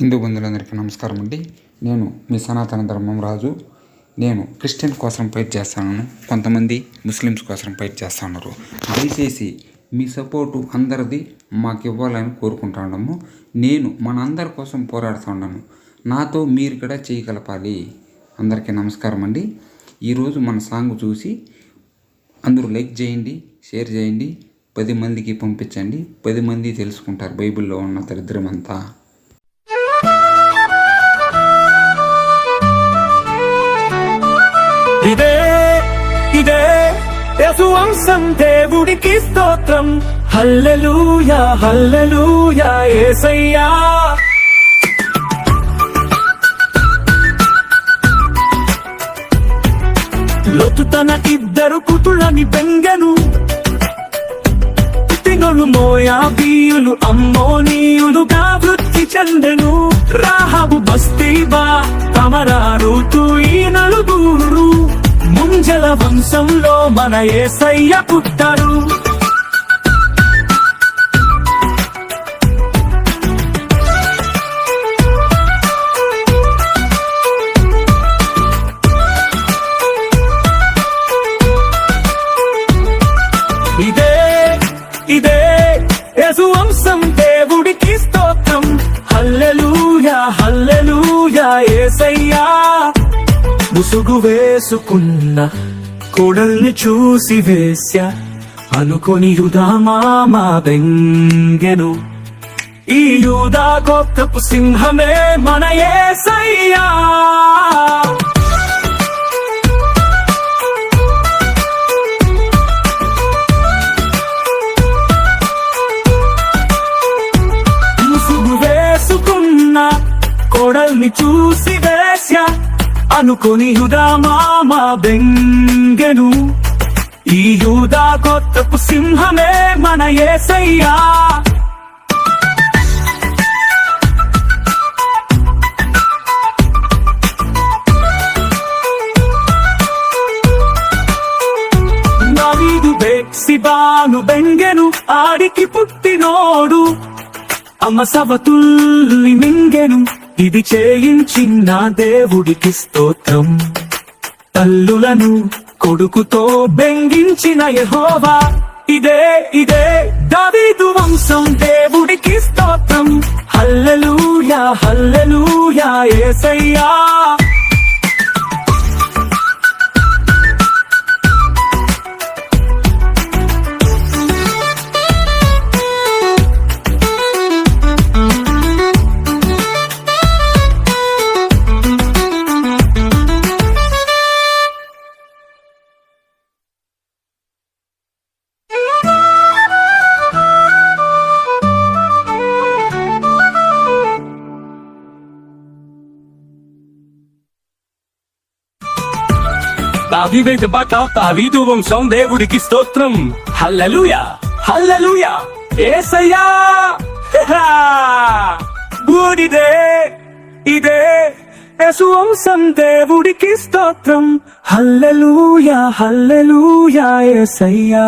హిందూ బంధువులందరికీ నమస్కారం అండి. నేను మీ సనాతన ధర్మం రాజు. నేను క్రిస్టియన్ కోసం ఫైట్ చేస్తాను కొంతమంది ముస్లిమ్స్ కోసం ఫైట్ చేస్తున్నారు దయచేసి మీ సపోర్టు అందరిది మాకు ఇవ్వాలని కోరుకుంటున్నాము నేను మన అందరి కోసం పోరాడుతూ ఉన్నాను నాతో మీరు కూడా చేయగలపాలి. అందరికీ నమస్కారం అండి. ఈరోజు మన సాంగ్ చూసి అందరూ లైక్ చేయండి షేర్ చేయండి. పది మందికి పంపించండి. పది మంది తెలుసుకుంటారు బైబిల్లో ఉన్న దరిద్రమంతా. ఇదే ఇదే. యసువంశం దేవుడికి స్తోత్రం. హల్లెలూయా హల్లెలూయా ఏసయ్యా. లోతు తన ఇద్దరు కుతులని బెంగను. తినులు మోయాబీయులు అమ్మోనీయులుగా వృత్తి చెందెను. రాహబు బస్తీబా తమరారుతూ ఈ నలుగురు. ముంజల వంశంలో మన ఏసయ్య పుట్టారు ఇదే ఇదే యసువంశం దేవుడికి స్తోత్రం. హల్లెలూయా హల్లెలూయా యేసయ్యా ముసుగు వేసుకున్న కోడల్ని చూసి వేశా అనుకొని యుధామామా బెంగెను. ఈ యూదా గోప్తపు సింహమే మన ఏసయ్యా. ముసుగు వేసుకున్న కోడల్ని చూసి వేశా అనుకొని హుదా మామ బెంగెను. ఈ యూదా కొత్తపు సింహమే మన ఏసయ్యా. సిబాను బెంగెను ఆడికి పుట్టినోడు. అమ్మ సవతుల్లి మింగెను. ఇది చేయించిన దేవుడికి స్తోత్రం. తల్లులను కొడుకుతో బెంగించిన యహోవా. ఇదే ఇదే దావీదు వంశం దేవుడికి స్తోత్రం. హల్లెలూయా హల్లెలూయా ఏసయ్యా. దావీదు పాట దావీదు వంశం దేవుడికి స్తోత్రం హల్లెలూయా హల్లెలూయా ఏసయ్యా బూడిదే ఇదే యేసు వంశం దేవుడికి స్తోత్రం హల్లెలూయా హల్లెలూయా ఏసయ్యా